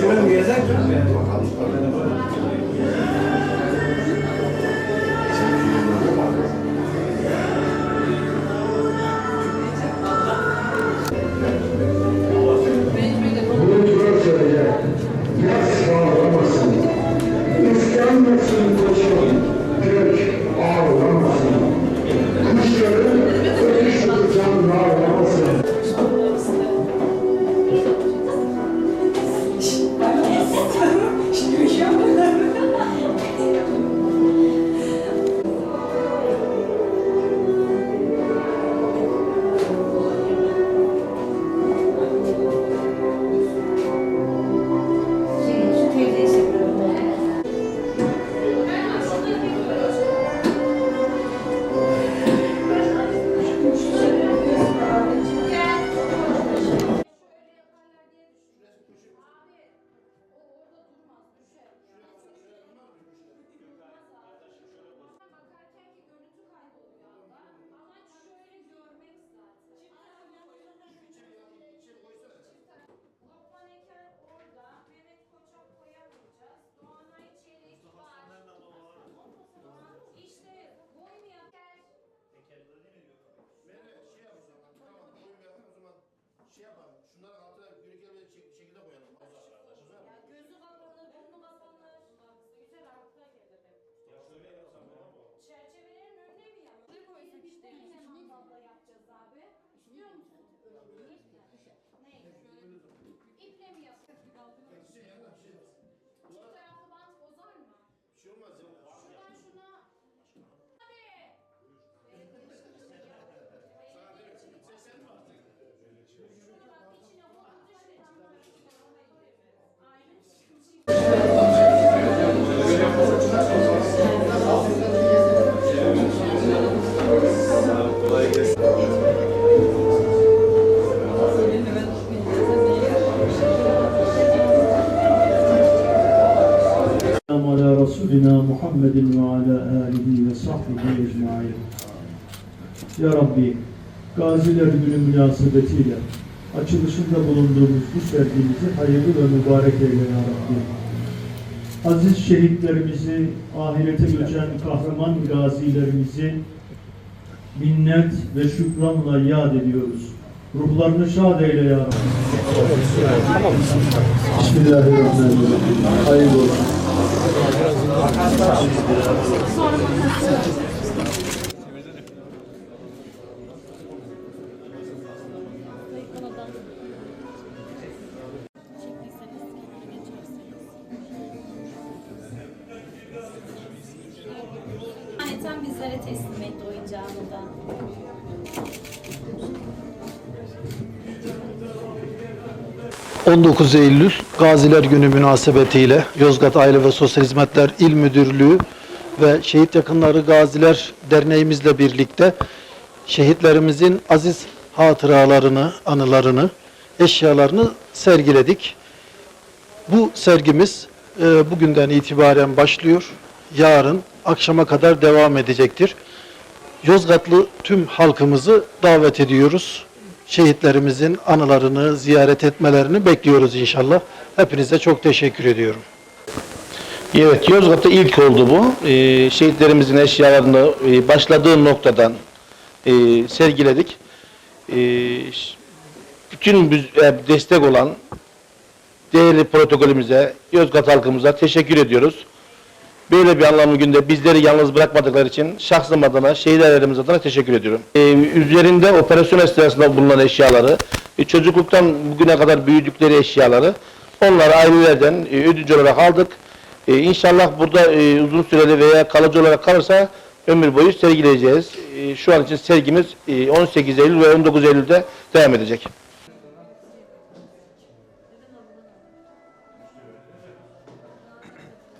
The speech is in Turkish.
Şöyle bir yazar mı? Ve ala alihi ve sahbihi ecmain. Ya Rabbi, Gaziler Günü münasebetiyle açılışında bulunduğumuz bu sergimizi hayırlı ve mübarek eyle Ya Rabbi. Aziz şehitlerimizi, ahirete göçen kahraman gazilerimizi minnet ve şükranla yad ediyoruz. Ruhlarını şad eyle Ya Rabbi. Bismillahirrahmanirrahim. Hayırlı olsun. Aneten bizlere teslim etti oyuncağını da. Hı. 19 Eylül Gaziler Günü münasebetiyle Yozgat Aile ve Sosyal Hizmetler İl Müdürlüğü ve Şehit Yakınları Gaziler Derneğimizle birlikte şehitlerimizin aziz hatıralarını, anılarını, eşyalarını sergiledik. Bu sergimiz e, bugünden itibaren başlıyor. Yarın akşama kadar devam edecektir. Yozgatlı tüm halkımızı davet ediyoruz. Şehitlerimizin anılarını ziyaret etmelerini bekliyoruz inşallah. Hepinize çok teşekkür ediyorum. Evet, Yozgat'ta ilk oldu bu. Ee, şehitlerimizin eşyalarını e, başladığı noktadan e, sergiledik. Ee, ş- bütün e, destek olan değerli protokolümüze, Yozgat halkımıza teşekkür ediyoruz. Böyle bir anlamlı günde bizleri yalnız bırakmadıkları için şahsım adına, şehitlerimiz adına teşekkür ediyorum. Ee, üzerinde operasyon esnasında bulunan eşyaları, e, çocukluktan bugüne kadar büyüdükleri eşyaları, onları ailelerden e, ödünç olarak aldık. E, inşallah burada e, uzun süreli veya kalıcı olarak kalırsa ömür boyu sergileyeceğiz. E, şu an için sergimiz e, 18 Eylül ve 19 Eylül'de devam edecek.